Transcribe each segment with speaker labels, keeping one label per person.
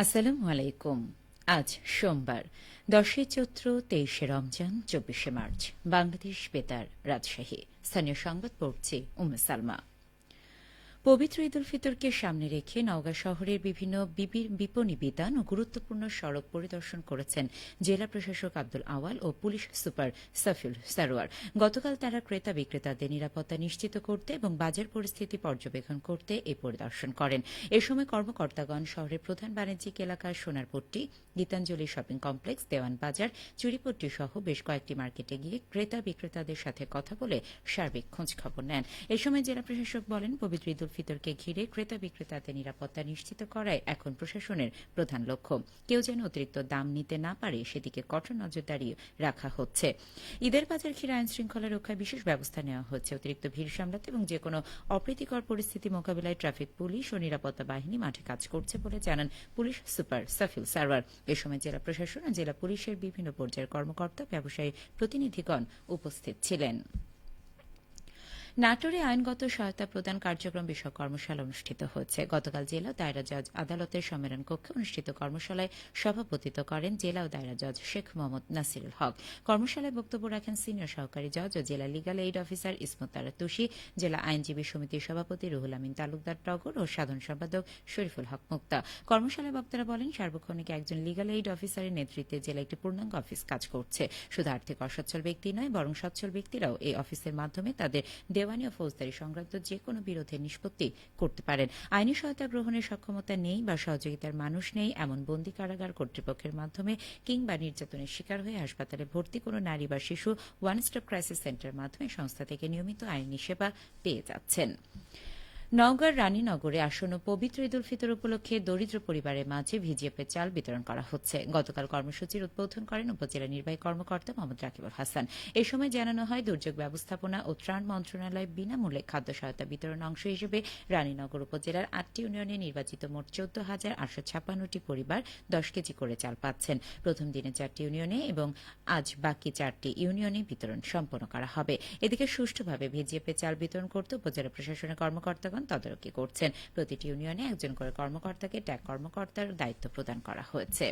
Speaker 1: আসসালামু আলাইকুম। আজ সোমবার, দশই চৈত্র তেইশে রমজান, চব্বিশে মার্চ, বাংলাদেশ বেতার রাজশাহী। স্থানীয় সংবাদ পড়ছে উমে সালমা। পবিত্র ঈদ উল ফিতরকে সামনে রেখে নওগাঁ শহরের বিভিন্ন বিপণী বিতান ও গুরুত্বপূর্ণ সড়ক পরিদর্শন করেছেন জেলা প্রশাসক আব্দুল আওয়াল ও পুলিশ সুপার সাফিউল সারোয়ার। গতকাল তারা ক্রেতা বিক্রেতাদের নিরাপত্তা নিশ্চিত করতে এবং বাজার পরিস্থিতি পর্যবেক্ষণ করতে এই পরিদর্শন করেন। এ সময় কর্মকর্তাগণ শহরের প্রধান বাণিজ্যিক এলাকা সোনারপট্টি, গীতাঞ্জলি শপিং কমপ্লেক্স, দেওয়ান বাজার চুরিপট্টি সহ বেশ কয়েকটি মার্কেটে গিয়ে ক্রেতা বিক্রেতাদের সাথে কথা বলে সার্বিক খোঁজখবর নেন। এ সময় জেলা প্রশাসক বলেন, পবিত্র ঈদ উল ফিতরকে ঘিরে ক্রেতা বিক্রেতাদের নিরাপত্তা নিশ্চিত করাই এখন প্রশাসনের প্রধান লক্ষ্য। কেউ যেন অতিরিক্ত দাম নিতে না পারে, সেদিকে কঠোর নজরদারি রাখা হচ্ছে। ঈদের বাজার ঘিরে আইন শৃঙ্খলা রক্ষায় বিশেষ ব্যবস্থা নেওয়া হচ্ছে। অতিরিক্ত ভিড় সামলাতে এবং যে কোনো অপ্রীতিকর পরিস্থিতি মোকাবিলায় ট্রাফিক, পুলিশ ও নিরাপত্তা বাহিনী মাঠে কাজ করছে বলে জানান পুলিশ সুপার সাফিল সারওয়ার। এ সময় জেলা প্রশাসন ও জেলা পুলিশের বিভিন্ন পর্যায়ের কর্মকর্তা, ব্যবসায়ী প্রতিনিধিগণ উপস্থিত ছিলেন। নাটোরে আইনগত সহায়তা প্রদান কার্যক্রম বিষয়ক কর্মশালা অনুষ্ঠিত হয়েছে। গতকাল জেলা দায়রা জজ আদালতের সম্মেলন কক্ষে অনুষ্ঠিত কর্মশালায় সভাপতিত্ব করেন জেলা ও দায়রা জজ শেখ মোহাম্মদ নাসিরুল হক। কর্মশালায় বক্তব্য রাখেন সিনিয়র সহকারী জজ ও জেলা লিগাল এইড অফিসার ইসমত তারা তুষি, জেলা আইনজীবী সমিতির সভাপতি রুহুল আমিন তালুকদার টগর ও সাধারণ সম্পাদক শরীফুল হক মুক্তা। কর্মশালায় বক্তারা বলেন, সার্বক্ষণিক একজন লিগাল এইড অফিসারের নেতৃত্বে জেলা একটি পূর্ণাঙ্গ অফিস কাজ করছে। শুধু আর্থিক অসচ্ছল ব্যক্তি নয়, বরং সচ্ছল ব্যক্তিরাও এই অফিসের মাধ্যমে তাদের দেওয়ানি ও ফৌজদারি সংক্রান্ত যে কোনো বিরোধের নিষ্পত্তি করতে পারেন। আইনি সহায়তা গ্রহণের সক্ষমতা নেই বা সহযোগিতার মানুষ নেই এমন বন্দী কারাগার কর্তৃপক্ষের মাধ্যমে কিংবা নির্যাতনের শিকার হয়ে হাসপাতালে ভর্তি কোনো নারী বা শিশু ওয়ান স্টপ ক্রাইসিস সেন্টারের মাধ্যমে সংস্থা থেকে নিয়মিত আইনি সেবা পেয়ে যাচ্ছেন। নওগাঁর রানীনগরে আসন্ন পবিত্র ঈদ উল ফিতর উপলক্ষে দরিদ্র পরিবারের মাঝে ভিজিএফের চাল বিতরণ করা হচ্ছে। গতকাল কর্মসূচির উদ্বোধন করেন উপজেলা নির্বাহী কর্মকর্তা মোহাম্মদ রাকিবুল হাসান। এ সময় জানানো হয়, দুর্যোগ ব্যবস্থাপনা ও ত্রাণ মন্ত্রণালয় বিনামূল্যে খাদ্য সহায়তা বিতরণ অংশ হিসেবে রানীনগর উপজেলার আটটি ইউনিয়নে নির্বাচিত মোট চোদ্দ হাজার আটশো ছাপ্পান্নটি পরিবার দশ কেজি করে চাল পাচ্ছেন। প্রথম দিনে চারটি ইউনিয়নে এবং আজ বাকি চারটি ইউনিয়নে বিতরণ সম্পন্ন করা হবে। এদিকে সুষ্ঠুভাবে ভিজিএফের চাল বিতরণ করতে উপজেলা প্রশাসনের কর্মকর্তাগণ তদারকি করছেন। প্রতিটি ইউনিয়নে একজন করে কর্মকর্তাকে ট্যাগ কর্মকর্তার দায়িত্ব প্রদান করা হয়েছে।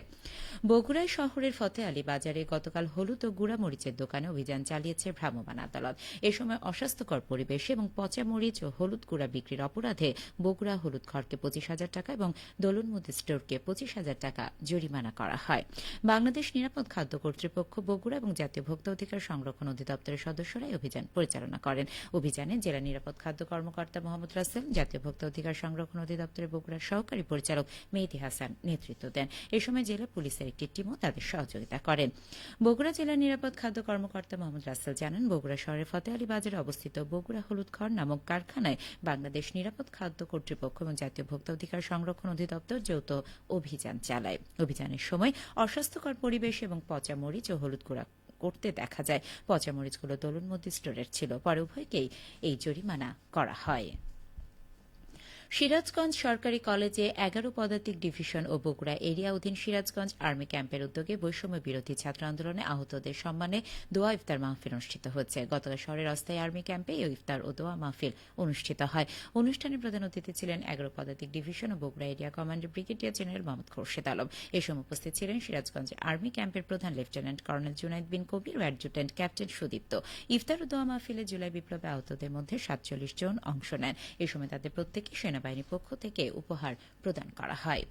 Speaker 1: বগুড়ায় শহরের ফতে আলী বাজারে গতকাল হলুদ ও গুড়া মরিচের দোকানে অভিযান চালিয়েছে ভ্রাম্যমাণ আদালত। এ সময় অস্বাস্থ্যকর পরিবেশে এবং পচা মরিচ ও হলুদ গুড়া বিক্রির অপরাধে বগুড়া হলুদ খড়কে পঁচিশ হাজার টাকা এবং দোলনমুদি স্টোরকে পঁচিশ হাজার টাকা জরিমানা করা হয়। বাংলাদেশ নিরাপদ খাদ্য কর্তৃপক্ষ বগুড়া এবং জাতীয় ভোক্তা অধিকার সংরক্ষণ অধিদপ্তরের সদস্যরা এই অভিযান পরিচালনা করেন। অভিযানে জেলা নিরাপদ খাদ্য কর্মকর্তা মোহাম্মদ রাসেল জাতীয় ভোক্তা অধিকার সংরক্ষণ অধিদপ্তরের বগুড়ার সহকারী পরিচালক মেহেদি হাসান নেতৃত্ব দেন। এ সময় জেলা পুলিশের একটি টিমও তাদের সহযোগিতা করেন বগুড়া জেলা নিরাপদ খাদ্য কর্মকর্তা মোহাম্মদ রাসেল জানান, বগুড়া শহরের ফতে আলী বাজারে অবস্থিত বগুড়া হলুদ খড় নামক কারখানায় বাংলাদেশ নিরাপদ খাদ্য কর্তৃপক্ষ এবং জাতীয় ভোক্তা অধিকার সংরক্ষণ অধিদপ্তর যৌথ অভিযান চালায়। অভিযানের সময় অস্বাস্থ্যকর পরিবেশ এবং পচা মরিচ ও হলুদ গুঁড়া করতে দেখা যায়। পচা মরিচগুলো দোলন মধ্যে স্টোরের ছিল, পরে উভয়কেই এই জরিমানা করা হয়। সিরাজগঞ্জ সরকারি কলেজে এগারো পদাতিক ডিভিশন ও বগুড়া এরিয়া অধীন সিরাজগঞ্জ আর্মি ক্যাম্পের উদ্যোগে বৈষম্য বিরোধী ছাত্র আন্দোলনে আহতদের সম্মানে দোয়া ইফতার মাহফিল অনুষ্ঠিত হচ্ছে। গতকাল শহরের অস্থায়ী আর্মি ক্যাম্পে এই ইফতার ও দোয়া মাহফিল অনুষ্ঠিত হয়। অনুষ্ঠানে প্রধান অতিথি ছিলেন এগারো পদাতিক ডিভিশন ও Bogura area commander brigadier general Mohammad Khorshed Alam. এ সময় উপস্থিত ছিলেন সিরাজগঞ্জ আর্মি ক্যাম্পের প্রধান লেফটেন্যান্ট কর্নেল জুনাইদ বিন কবির ও অ্যাডজুটেন্ট ক্যাপ্টেন সুদীপ্ত। ইফতার ও দোয়া মাহফিলে জুলাই বিপ্লবে আহতদের মধ্যে সাতচল্লিশ জন অংশ নেন। এ সময় তাদের প্রত্যেককে সেনাবাহিনীর পক্ষ থেকে উপহার প্রদান করা হয়।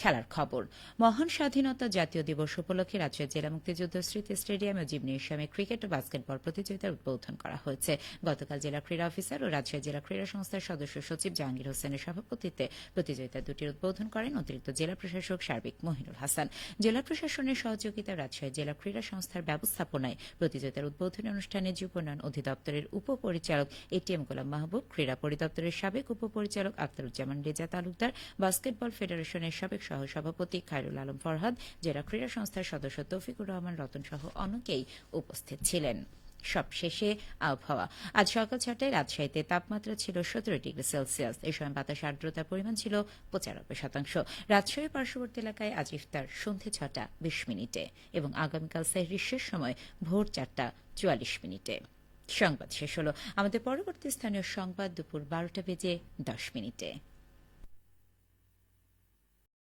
Speaker 1: খেলার খবর। মহান স্বাধীনতা জাতীয় দিবস উপলক্ষে রাজশাহী জেলা মুক্তিযুদ্ধ স্মৃতি স্টেডিয়াম জিমনেশিয়ামে ক্রিকেট ও বাস্কেটবল প্রতিযোগিতার উদ্বোধন করা হয়েছে। গতকাল জেলা ক্রীড়া অফিসার ও রাজশাহী জেলা ক্রীড়া সংস্থার সদস্য সচিব জাহাঙ্গীর হোসেনের সভাপতিত্বে প্রতিযোগিতা দুটির উদ্বোধন করেন অতিরিক্ত জেলা প্রশাসক সার্বিক মহিনুল হাসান। জেলা প্রশাসনের সহযোগিতা রাজশাহী জেলা ক্রীড়া সংস্থার ব্যবস্থাপনায় প্রতিযোগিতার উদ্বোধনী অনুষ্ঠানে যুব উন্নয়ন অধিদপ্তরের উপপরিচালক এটিএম গোলাম মাহবুব, ক্রীড়া পরিদপ্তরের সাবেক উপপরিচালক আখতারুজ্জামান রেজা তালুকদার, বাস্কেটবল ফেডারেশনের সাবেক সহ সভাপতি খায়রুল আলম ফরহাদ, জেলা ক্রীড়া সংস্থার সদস্য তৌফিকুর রহমান, রতন সহ অনেকেই উপস্থিত ছিলেন। সবশেষে আবহাওয়া। আজ সকাল ছটায় রাজশাহীতে তাপমাত্রা ছিল সতেরো ডিগ্রি সেলসিয়াস। এই সময় বাতাস আর্দ্রতার পরিমাণ ছিল পঁচানব্বই শতাংশ। রাজশাহীর পার্শ্ববর্তী এলাকায় আজ ইফতার সন্ধে ছটা বিশ মিনিটে এবং আগামীকাল সেহরির শেষ সময় ভোর চারটা চুয়াল্লিশ মিনিটে। সংবাদ শেষ হল। আমাদের পরবর্তী স্থানীয় সংবাদ দুপুর বারোটা বেজে দশ মিনিটে।